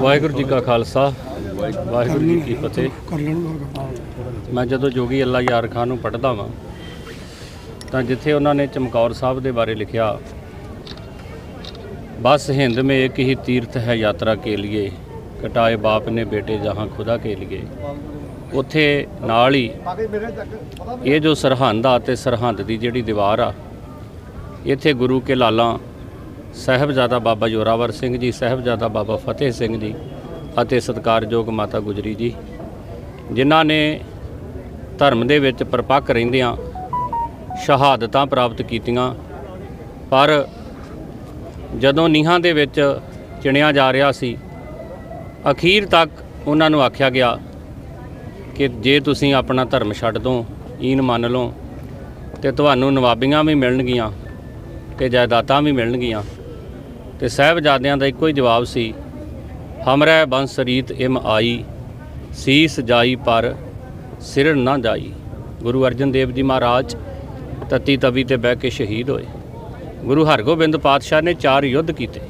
ਵਾਹਿਗੁਰੂ ਜੀ ਕਾ ਖਾਲਸਾ ਵਾਹਿਗੁਰੂ ਜੀ ਕੀ ਫਤਿਹ। ਮੈਂ ਜਦੋਂ ਜੋਗੀ ਅੱਲਾ ਯਾਰ ਖਾਨ ਨੂੰ ਪੜ੍ਹਦਾ ਵਾਂ ਤਾਂ ਜਿੱਥੇ ਉਹਨਾਂ ਨੇ ਚਮਕੌਰ ਸਾਹਿਬ ਦੇ ਬਾਰੇ ਲਿਖਿਆ ਬਸ ਹਿੰਦ ਮੇ ਇੱਕ ਹੀ ਤੀਰਥ ਹੈ ਯਾਤਰਾ ਕੇ ਲਈ ਕਟਾਏ ਬਾਪ ਨੇ ਬੇਟੇ ਜਹਾਂ ਖੁਦਾ ਕੇ ਲਈ ਉੱਥੇ ਨਾਲ ਹੀ ਇਹ ਜੋ ਸਰਹੰਦ ਆ ਤੇ ਸਰਹੰਦ ਦੀ ਜਿਹੜੀ ਦੀਵਾਰ ਆ ਇੱਥੇ ਗੁਰੂ ਕੇ ਲਾਲਾਂ ਸਾਹਿਬਜ਼ਾਦਾ ਬਾਬਾ ਜੋਰਾਵਰ ਸਿੰਘ ਜੀ, ਸਾਹਿਬਜ਼ਾਦਾ ਬਾਬਾ ਫਤਿਹ ਸਿੰਘ ਜੀ ਅਤੇ ਸਤਿਕਾਰਯੋਗ ਮਾਤਾ ਗੁਜਰੀ ਜੀ, ਜਿਨ੍ਹਾਂ ਨੇ ਧਰਮ ਦੇ ਵਿੱਚ ਪਰਪੱਕ ਰਹਿੰਦਿਆਂ ਸ਼ਹਾਦਤਾਂ ਪ੍ਰਾਪਤ ਕੀਤੀਆਂ। ਪਰ ਜਦੋਂ ਨੀਹਾਂ ਦੇ ਵਿੱਚ ਚਿਣਿਆ ਜਾ ਰਿਹਾ ਸੀ, ਅਖੀਰ ਤੱਕ ਉਹਨਾਂ ਨੂੰ ਆਖਿਆ ਗਿਆ ਕਿ ਜੇ ਤੁਸੀਂ ਆਪਣਾ ਧਰਮ ਛੱਡ ਦੋ, ਈਨ ਮੰਨ ਲਓ, ਤੇ ਤੁਹਾਨੂੰ ਨਵਾਬੀਆਂ ਵੀ ਮਿਲਣਗੀਆਂ ਤੇ ਜਾਇਦਾਦਾਂ ਵੀ ਮਿਲਣਗੀਆਂ। ਤੇ ਸਾਹਿਬਜ਼ਾਦਿਆਂ ਦਾ ਇੱਕੋ ਹੀ ਜਵਾਬ ਸੀ, ਹਮਰੇ ਬੰਸ ਰੀਤ ਇਮ ਆਈ, ਸੀਸ ਜਾਈ ਪਰ ਸਿਰ ਨਾ ਜਾਈ। ਗੁਰੂ ਅਰਜਨ ਦੇਵ ਜੀ ਮਹਾਰਾਜ ਤਤੀ ਤਵੀ ਤੇ ਬਹਿ ਕੇ ਸ਼ਹੀਦ ਹੋਏ। ਗੁਰੂ ਹਰਗੋਬਿੰਦ ਪਾਤਸ਼ਾਹ ਨੇ ਚਾਰ ਯੁੱਧ ਕੀਤੇ।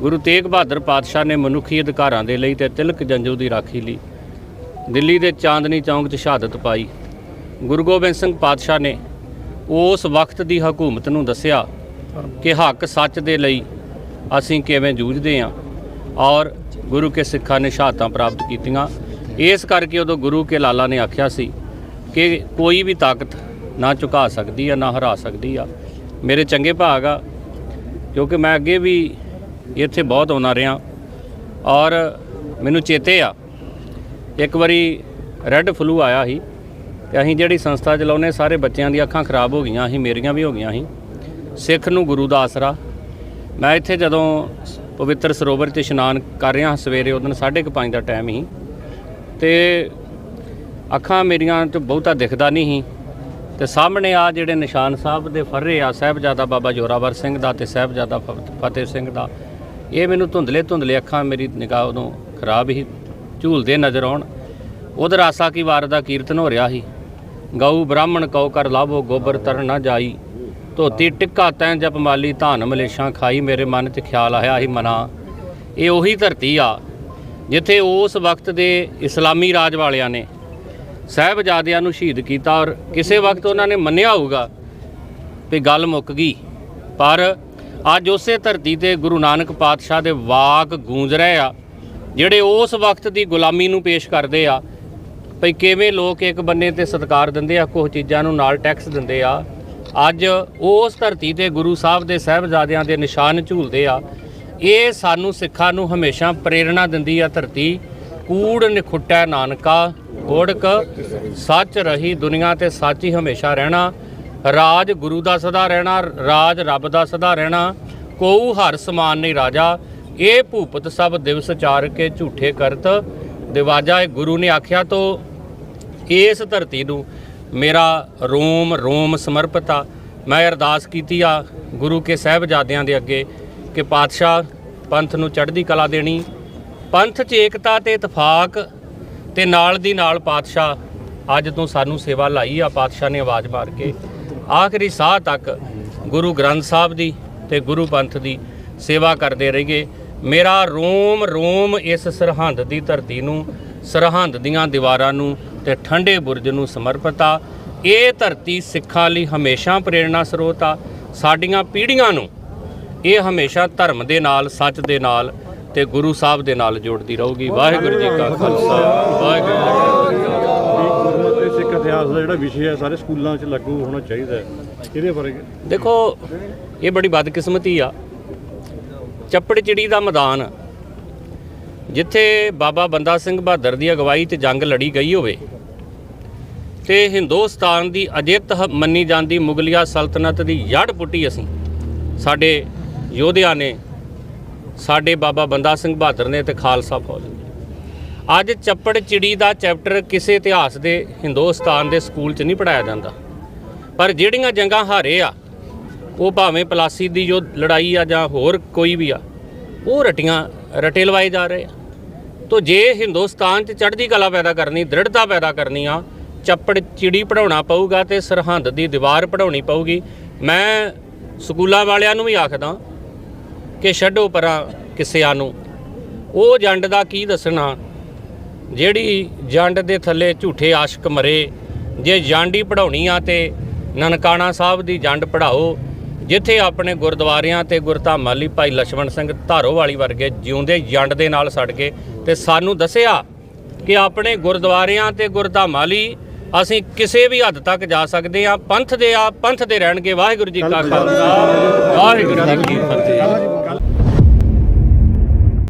ਗੁਰੂ ਤੇਗ ਬਹਾਦਰ ਪਾਤਸ਼ਾਹ ਨੇ ਮਨੁੱਖੀ ਅਧਿਕਾਰਾਂ ਦੇ ਲਈ ਤੇ ਤਿਲਕ ਜੰਜੂ ਦੀ ਰਾਖੀ ਲਈ ਦਿੱਲੀ ਦੇ ਚਾਂਦਨੀ ਚੌਂਕ 'ਚ ਸ਼ਹਾਦਤ ਪਾਈ। ਗੁਰੂ ਗੋਬਿੰਦ ਸਿੰਘ ਪਾਤਸ਼ਾਹ ਨੇ ਉਸ ਵਕਤ ਦੀ ਹਕੂਮਤ ਨੂੰ ਦੱਸਿਆ ਕਿ ਹੱਕ ਸੱਚ ਦੇ ਲਈ ਅਸੀਂ ਕਿਵੇਂ ਜੂਝਦੇ ਹਾਂ ਔਰ ਗੁਰੂ ਕੇ ਸਿੱਖਾਂ ਨੇ ਸ਼ਹਾਦਤਾਂ ਪ੍ਰਾਪਤ ਕੀਤੀਆਂ। ਇਸ ਕਰਕੇ ਉਦੋਂ ਗੁਰੂ ਕੇ ਲਾਲਾ ਨੇ ਆਖਿਆ ਸੀ ਕਿ ਕੋਈ ਵੀ ਤਾਕਤ ਨਾ ਝੁਕਾ ਸਕਦੀ ਆ, ਨਾ ਹਰਾ ਸਕਦੀ ਆ। ਮੇਰੇ ਚੰਗੇ ਭਾਗ ਆ, ਕਿਉਂਕਿ ਮੈਂ ਅੱਗੇ ਵੀ ਇੱਥੇ ਬਹੁਤ ਆਉਂਦਾ ਰਿਹਾ ਔਰ ਮੈਨੂੰ ਚੇਤੇ ਆ। ਇੱਕ ਵਾਰੀ ਰੈੱਡ ਫਲੂ ਆਇਆ ਸੀ ਤੇ ਅਸੀਂ ਜਿਹੜੀ ਸੰਸਥਾ ਚਲਾਉਂਦੇ, ਸਾਰੇ ਬੱਚਿਆਂ ਦੀਆਂ ਅੱਖਾਂ ਖਰਾਬ ਹੋ ਗਈਆਂ ਸੀ, ਮੇਰੀਆਂ ਵੀ ਹੋ ਗਈਆਂ ਸੀ। ਸਿੱਖ ਨੂੰ ਗੁਰੂ ਦਾ ਆਸਰਾ ਮੈਂ ਇੱਥੇ ਜਦੋਂ ਪਵਿੱਤਰ ਸਰੋਵਰ 'ਚ ਇਸ਼ਨਾਨ ਕਰ ਰਿਹਾ ਸਵੇਰੇ ਉਦੋਂ 5:30 ਦਾ ਟਾਈਮ ਸੀ। ਤੇ ਅੱਖਾਂ ਮੇਰੀਆਂ ਤੋਂ ਬਹੁਤਾ ਦਿਖਦਾ ਨਹੀਂ ਸੀ। ਤੇ ਸਾਹਮਣੇ ਆ ਜਿਹੜੇ ਨਿਸ਼ਾਨ ਸਾਹਿਬ ਦੇ ਫਰਰੇ ਆ, ਸਾਹਿਬਜ਼ਾਦਾ ਬਾਬਾ ਜੋਰਾਵਰ ਸਿੰਘ ਦਾ ਤੇ ਸਾਹਿਬਜ਼ਾਦਾ ਫ- ਫਤਿਹ ਸਿੰਘ ਦਾ, ਇਹ ਮੈਨੂੰ ਧੁੰਦਲੇ ਧੁੰਦਲੇ ਅੱਖਾਂ ਮੇਰੀ ਨਿਗਾਹ ਉਦੋਂ ਖਰਾਬ ਹੀ ਝੂਲਦੇ ਨਜ਼ਰ ਆਉਣ। ਉਧਰ ਆਸਾ ਕੀ ਵਾਰ ਦਾ ਕੀਰਤਨ ਹੋ ਰਿਹਾ ਸੀ। ਗਊ ਬ੍ਰਾਹਮਣ ਕਉ ਕਰ ਲਾਭੋ, ਗੋਬਰ ਤਰ ਨਾ ਜਾਈ। ਧੋਤੀ ਟਿੱਕਾ ਤੈਂ ਜਪ ਮਾਲੀ ਧਾਨ ਮਲੇਸ਼ਾਂ ਖਾਈ ਮੇਰੇ ਮਨ 'ਚ ਖਿਆਲ ਆਇਆ ਸੀ ਮਨਾ। ਇਹ ਉਹੀ ਧਰਤੀ ਆ ਜਿੱਥੇ ਉਸ ਵਕਤ ਦੇ ਇਸਲਾਮੀ ਰਾਜ ਵਾਲਿਆਂ ਨੇ ਸਾਹਿਬਜ਼ਾਦਿਆਂ ਨੂੰ ਸ਼ਹੀਦ ਕੀਤਾ ਔਰ ਕਿਸੇ ਵਕਤ ਉਹਨਾਂ ਨੇ ਮੰਨਿਆ ਹੋਊਗਾ ਵੀ ਗੱਲ ਮੁੱਕ ਗਈ। ਪਰ ਅੱਜ ਉਸੇ ਧਰਤੀ ਤੇ ਗੁਰੂ ਨਾਨਕ ਪਾਤਸ਼ਾਹ ਦੇ ਵਾਕ ਗੂੰਜ ਰਹੇ ਆ, ਜਿਹੜੇ ਉਸ ਵਕਤ ਦੀ ਗੁਲਾਮੀ ਨੂੰ ਪੇਸ਼ ਕਰਦੇ ਆ, ਭਈ ਕਿਵੇਂ ਲੋਕ ਇੱਕ ਬੰਨੇ ਤੇ ਸਤਿਕਾਰ ਦਿੰਦੇ ਆ ਕੁਝ ਚੀਜ਼ਾਂ ਨੂੰ ਨਾਲ ਟੈਕਸ ਦਿੰਦੇ ਆ। ਅੱਜ ਉਸ ਧਰਤੀ ਤੇ ਗੁਰੂ ਸਾਹਿਬ ਦੇ ਸਾਹਿਬਜ਼ਾਦਿਆਂ ਦੇ ਨਿਸ਼ਾਨ ਝੂਲਦੇ ਆ। ਇਹ ਸਾਨੂੰ ਸਿੱਖਾਂ ਨੂੰ ਹਮੇਸ਼ਾ ਪ੍ਰੇਰਣਾ ਦਿੰਦੀ ਆ ਧਰਤੀ। ਕੂੜ ਨਿਖੁੱਟੈ ਨਾਨਕਾ ਓੜਕ ਸੱਚ ਰਹੀ ਦੁਨੀਆ ਤੇ ਸੱਚ ਹੀ ਹਮੇਸ਼ਾ ਰਹਿਣਾ। ਰਾਜ ਗੁਰੂ ਦਾ ਸਦਾ ਰਹਿਣਾ, ਰਾਜ ਰੱਬ ਦਾ ਸਦਾ ਰਹਿਣਾ। ਕੋਉ ਹਰ ਸਮਾਨ ਨਹੀਂ ਰਾਜਾ, ਇਹ ਭੂਪਤ ਸਭ ਦਿਵਸ ਚਾਰ ਕੇ ਝੂਠੇ ਕਰਤ। ਦਿਵਾਜਾ ਇਹ ਗੁਰੂ ਨੇ ਆਖਿਆ ਤੋ, ਇਸ ਧਰਤੀ ਨੂੰ ਮੇਰਾ ਰੋਮ ਰੋਮ ਸਮਰਪਿਤ ਆ। ਮੈਂ ਅਰਦਾਸ ਕੀਤੀ ਆ ਗੁਰੂ ਕੇ ਸਾਹਿਬਜ਼ਾਦਿਆਂ ਦੇ ਅੱਗੇ ਕਿ ਪਾਤਸ਼ਾਹ ਪੰਥ ਨੂੰ ਚੜ੍ਹਦੀ ਕਲਾ ਦੇਣੀ। ਪੰਥ 'ਚ ਏਕਤਾ ਤੇ ਇਤਫਾਕ ਤੇ ਨਾਲ ਦੀ ਨਾਲ ਪਾਤਸ਼ਾਹ, ਅੱਜ ਤੋਂ ਸਾਨੂੰ ਸੇਵਾ ਲਾਈ ਆ। ਪਾਤਸ਼ਾਹ ਨੇ ਆਵਾਜ਼ ਮਾਰ ਕੇ ਆਖਰੀ ਸਾਹ ਤੱਕ ਗੁਰੂ ਗ੍ਰੰਥ ਸਾਹਿਬ ਦੀ ਤੇ ਗੁਰੂ ਪੰਥ ਦੀ ਸੇਵਾ ਕਰਦੇ ਰਹੀਏ। ਮੇਰਾ ਰੋਮ ਰੋਮ ਇਸ ਸਰਹੰਦ ਦੀ ਧਰਤੀ ਨੂੰ, ਸਰਹੰਦ ਦੀਆਂ ਦੀਵਾਰਾਂ ਨੂੰ ਤੇ ਠੰਡੇ ਬੁਰਜ ਨੂੰ ਸਮਰਪਿਤ ਆ। ਇਹ ਧਰਤੀ ਸਿੱਖਾਂ ਲਈ ਹਮੇਸ਼ਾ ਪ੍ਰੇਰਣਾ ਸਰੋਤ ਆ। ਸਾਡੀਆਂ ਪੀੜ੍ਹੀਆਂ ਨੂੰ ਇਹ ਹਮੇਸ਼ਾ ਧਰਮ ਦੇ ਨਾਲ ਸੱਚ ਦੇ ਨਾਲ ਤੇ ਗੁਰੂ ਸਾਹਿਬ ਦੇ ਨਾਲ ਜੋੜਦੀ ਰਹੂਗੀ। ਵਾਹਿਗੁਰੂ ਜੀ ਕਾ ਖਾਲਸਾ। ਵਾਹਿਗੁਰੂ ਜੀ ਕੀ ਫਤਿਹ। ਗੁਰਮਤਿ ਤੇ ਸਿੱਖ ਇਤਿਹਾਸ ਦਾ ਜਿਹੜਾ ਵਿਸ਼ੇ ਹੈ ਸਾਰੇ ਸਕੂਲਾਂ 'ਚ ਲਾਗੂ ਹੋਣਾ ਚਾਹੀਦਾ ਹੈ। ਇਹਦੇ ਬਾਰੇ ਦੇਖੋ ਇਹ ਬੜੀ ਬਦਕਿਸਮਤੀ ਆ। ਚੱਪੜ ਚਿੜੀ ਦਾ ਮੈਦਾਨ ਜਿੱਥੇ ਬਾਬਾ ਬੰਦਾ ਸਿੰਘ ਬਹਾਦਰ ਦੀ ਅਗਵਾਈ 'ਚ ਜੰਗ ਲੜੀ ਗਈ ਹੋਵੇ ਤੇ ਹਿੰਦੁਸਤਾਨ ਦੀ ਅਜਿੱਤ ਹ- ਮੰਨੀ ਜਾਂਦੀ ਮੁਗਲਿਆ ਸਲਤਨਤ ਦੀ ਜੜ ਪੁੱਟੀ ਅਸੀਂ। ਸਾਡੇ ਯੋਧਿਆਂ ਨੇ, ਸਾਡੇ ਬਾਬਾ ਬੰਦਾ ਸਿੰਘ ਬਹਾਦਰ ਨੇ ਤੇ ਖਾਲਸਾ ਫੌਜ ਨੇ। ਅੱਜ ਚੱਪੜ ਚਿੜੀ ਦਾ ਚੈਪਟਰ ਕਿਸੇ ਇਤਿਹਾਸ ਦੇ ਹਿੰਦੁਸਤਾਨ ਦੇ ਸਕੂਲ 'ਚ ਨਹੀਂ ਪੜਾਇਆ ਜਾਂਦਾ। ਪਰ ਜਿਹੜੀਆਂ ਜੰਗਾਂ ਹਾਰੇ ਆ, ਉਹ ਭਾਵੇਂ ਪਲਾਸੀ ਦੀ ਜੋ ਲੜਾਈ ਆ ਜਾਂ ਹੋਰ ਕੋਈ ਵੀ ਆ, ਉਹ ਰਟੀਆਂ, ਰਟੇ ਲਵਾਏ ਜਾ ਰਹੇ ਆ। ਤੋ ਜੇ ਹਿੰਦੁਸਤਾਨ 'ਚ ਚੜ੍ਹਦੀ ਕਲਾ ਪੈਦਾ ਕਰਨੀ, ਦ੍ਰਿੜਤਾ ਪੈਦਾ ਕਰਨੀ ਆ, ਚੱਪੜ ਚਿੜੀ ਪੜਾਉਣਾ ਪਊਗਾ ਤੇ ਸਰਹੰਦ ਦੀ ਦੀਵਾਰ ਪੜਾਉਣੀ ਪਊਗੀ। ਮੈਂ ਸਕੂਲਾਂ ਵਾਲਿਆਂ ਨੂੰ ਵੀ ਆਖਦਾ ਕਿ ਛੱਡੋ ਪਰਾਂ ਕਿਸਿਆਂ ਨੂੰ। ਉਹ ਜੰਡ ਦਾ ਕੀ ਦੱਸਣਾ? ਜਿਹੜੀ ਜੰਡ ਦੇ ਥੱਲੇ ਝੂਠੇ ਆਸ਼ਕ ਮਰੇ, ਜੇ ਜੰਡ ਹੀ ਪੜਾਉਣੀ ਆ ਤੇ ਨਨਕਾਣਾ ਸਾਹਿਬ ਦੀ ਜੰਡ ਪੜਾਓ ਜਿੱਥੇ ਆਪਣੇ ਗੁਰਦੁਆਰਿਆਂ ਤੇ ਗੁਰਧਾਮਾਂ ਲਈ ਭਾਈ ਲਛਮਣ ਸਿੰਘ ਧਾਰੋਵਾਲੀ ਵਰਗੇ ਜਿਉਂਦੇ ਜੰਡ ਦੇ ਨਾਲ ਸੜ ਗਏ ਤੇ ਸਾਨੂੰ ਦੱਸਿਆ ਕਿ ਆਪਣੇ ਗੁਰਦੁਆਰਿਆਂ ਤੇ ਗੁਰਧਾਮਾਂ ਲਈ ਅਸੀਂ ਕਿਸੇ ਵੀ ਹੱਦ ਤੱਕ ਜਾ ਸਕਦੇ ਆ ਪੰਥ ਦੇ ਆ ਪੰਥ ਦੇ ਰਹਿਣਗੇ। ਵਾਹਿਗੁਰੂ ਜੀ ਕਾ ਖਾਲਸਾ। ਵਾਹਿਗੁਰੂ ਜੀ ਕੀ ਫਤਿਹ।